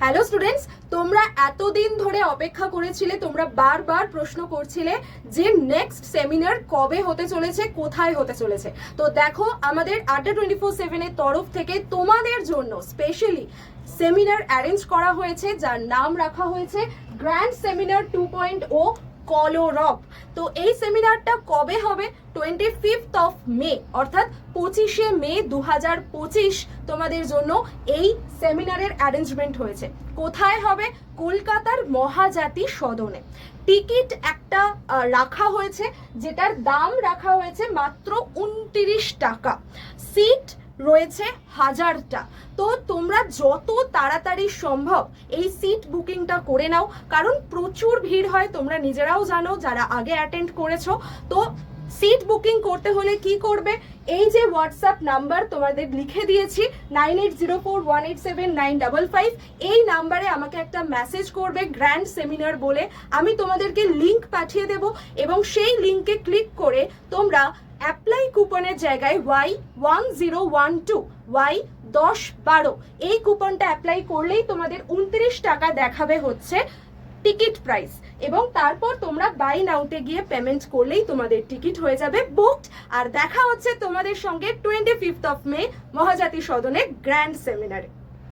Hello students তোমরা এতদিন ধরে অপেক্ষা করেছিলে, তোমরা বারবার প্রশ্ন করছিলে যে নেক্সট সেমিনার কবে হতে চলেছে, কোথায় হতে চলেছে। তো দেখো, আমাদের আড্ডা টোয়েন্টি ফোর সেভেনের তরফ থেকে তোমাদের জন্য স্পেশালি সেমিনার অ্যারেঞ্জ করা হয়েছে, যার নাম রাখা হয়েছে grand seminar two point o কলোরক তো এই সেমিনারটা কবে হবে? টোয়েন্টি ফিফথ অফ মে অর্থাৎ পঁচিশে মে দু হাজার পঁচিশ তোমাদের জন্য এই সেমিনারের অ্যারেঞ্জমেন্ট হয়েছে। কোথায় হবে? কলকাতার মহাজাতি সদনে। টিকিট একটা রাখা হয়েছে, যেটার দাম রাখা হয়েছে মাত্র উনত্রিশ টাকা। সিট রয়েছে হাজারটা। তো তোমরা যত তাড়াতাড়ি সম্ভব এই সিট বুকিংটা করে নাও, কারণ প্রচুর ভিড় হয়, তোমরা নিজেরাও জানো যারা আগে অ্যাটেন্ড করেছ। তো সিট বুকিং করতে হলে কি করবে? এই যে হোয়াটসঅ্যাপ নাম্বার তোমাদের লিখে দিয়েছি nine eight zero four one eight seven nine double five এই নাম্বারে আমাকে একটা মেসেজ করবে গ্র্যান্ড সেমিনার বলে। আমি তোমাদেরকে লিংক পাঠিয়ে দেব এবং সেই লিঙ্কে ক্লিক করে তোমরা অ্যাপ্লাই কুপনের জায়গায় Y one zero one two, Y দশ বারো। এই কুপনটা অ্যাপ্লাই করলেই তোমাদের উনত্রিশ টাকা দেখাবে হচ্ছে টিকিট প্রাইস। এবং তারপর তোমরা বাই নাউতে গিয়ে পেমেন্ট করলেই তোমাদের টিকিট হয়ে যাবে বুকড আর দেখা হচ্ছে তোমাদের সঙ্গে টোয়েন্টি ফিফথ অফ মে মহাজাতি সদনে গ্র্যান্ড সেমিনারে